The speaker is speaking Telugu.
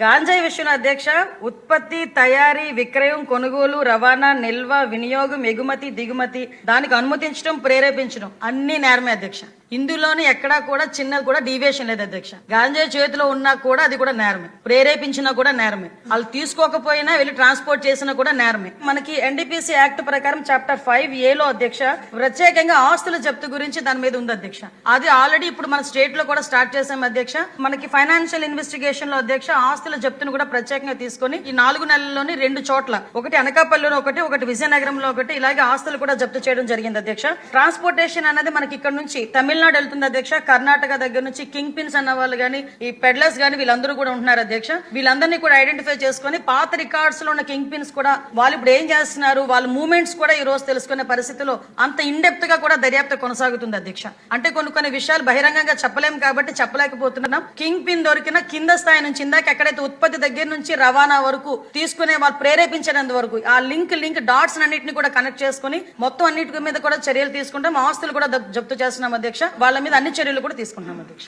గాంజాయి విషయంలో అధ్యక్ష ఉత్పత్తి తయారీ విక్రయం కొనుగోలు రవాణా నిల్వ వినియోగం ఎగుమతి దిగుమతి దానికి అనుమతించడం ప్రేరేపించడం అన్ని నేరమే అధ్యక్ష. ఇందులోని ఎక్కడా కూడా చిన్న కూడా డీవియేషన్ లేదు అధ్యక్ష. గాంజా చేతిలో ఉన్నా కూడా అది కూడా నేరమే. ప్రేరేపించినా కూడా నేరమే. వాళ్ళు తీసుకోకపోయినా వెళ్ళి ట్రాన్స్పోర్ట్ చేసినా కూడా నేరమే. మనకి ఎన్డీపీసీ యాక్ట్ ప్రకారం చాప్టర్ ఫైవ్ ఏలో అధ్యక్ష ప్రత్యేకంగా ఆస్తుల జప్తు గురించి దాని మీద ఉంది అధ్యక్ష. అది ఆల్రెడీ ఇప్పుడు మన స్టేట్లో కూడా స్టార్ట్ చేసాం అధ్యక్ష. మనకి ఫైనాన్షియల్ ఇన్వెస్టిగేషన్లో అధ్యక్ష ఆస్తుల జప్తును కూడా ప్రత్యేకంగా తీసుకొని ఈ నాలుగు నెలల్లోని రెండు చోట్ల ఒకటి అనకాపల్లిలో ఒకటి ఒకటి విజయనగరంలో ఒకటి ఇలాగే ఆస్తులు కూడా జప్తు చేయడం జరిగింది అధ్యక్ష. ట్రాన్స్పోర్టేషన్ అనేది మనకి ఇక్కడ నుంచి తమిళ తమిళనాడు వెళ్తుంది అధ్యక్ష. కర్ణాటక దగ్గర నుంచి కింగ్ పిన్స్ అన్న వాళ్ళు గానీ ఈ పెడ్లర్స్ గానీ వీళ్ళందరూ కూడా ఉంటున్నారు అధ్యక్ష. వీళ్ళందరినీ కూడా ఐడెంటిఫై చేసుకొని పాత రికార్డ్స్లో ఉన్న కింగ్ పిన్స్ కూడా వాళ్ళు ఇప్పుడు ఏం చేస్తున్నారు వాళ్ళ మూమెంట్స్ కూడా ఈ రోజు తెలుసుకునే పరిస్థితిలో అంత ఇండెప్త్గా కూడా దర్యాప్తు కొనసాగుతుంది అధ్యక్ష. అంటే కొన్ని కొన్ని విషయాలు బహిరంగంగా చెప్పలేము కాబట్టి చెప్పలేకపోతున్నాం. కింగ్ పిన్ దొరికిన కింద స్థాయి నుంచి ఇందాక ఎక్కడైతే ఉత్పత్తి దగ్గర నుంచి రవాణా వరకు తీసుకునే వాళ్ళు ప్రేరేపించినంత వరకు ఆ లింక్ లింక్ డాట్స్ అన్నింటిని కూడా కనెక్ట్ చేసుకుని మొత్తం అన్నిటి మీద కూడా చర్యలు తీసుకుంటాం. ఆస్తులు కూడా జప్తు చేస్తున్నాం అధ్యక్ష. వాళ్ళ మీద అన్ని చర్యలు కూడా తీసుకుంటున్నాం అధ్యక్ష.